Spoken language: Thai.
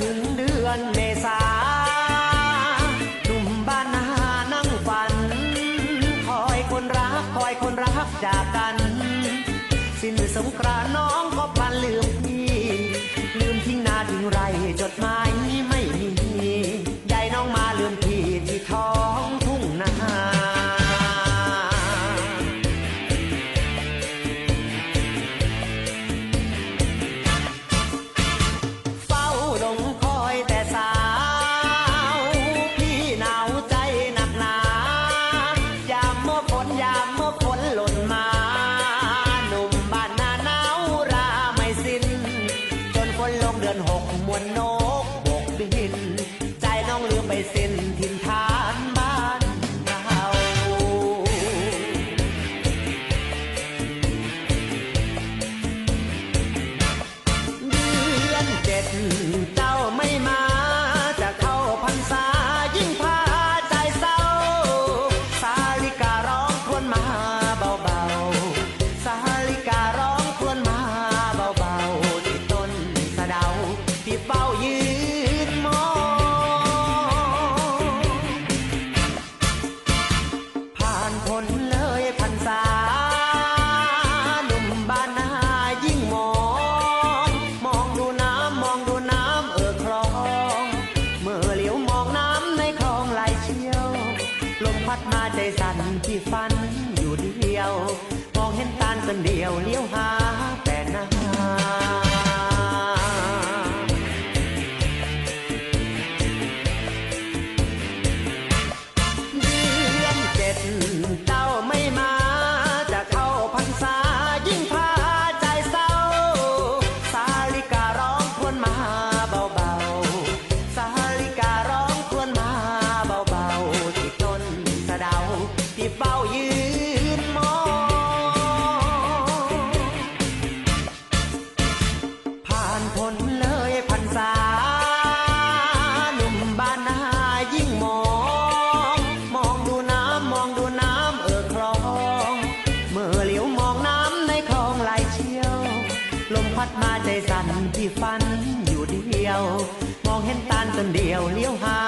ถึงเดือนเมษาหนุ่มบ้านนานั่งฝัน คอยคนรักคอยคนรักจากกัน สิ้นสงกรานน้องก็พันลืมพี่ ลืมทิ้งนาทิ้งไรจดหมาย ดือนหกมวนนกบกบิน ใจน้องลืมไปสิ้นถิ่นฐาน ลมพัดมาใจสั่นที่ฟันอยู่เดียว มองเห็นตาลคนเดียวเลี้ยวหา ที่เฝ้ายืนมอง ผ่านพ้นเลยพรรษาหนุ่มบ้านนายิ่งมอง มองดูน้ำมองดูน้ำเออคลอง เมื่อเหลียวมองน้ำในคลองไหลเชี่ยว ลมพัดมาใจสั่นที่ฝันอยู่เดียว มองเห็นตาลต้นเดียวเลี้ยวหา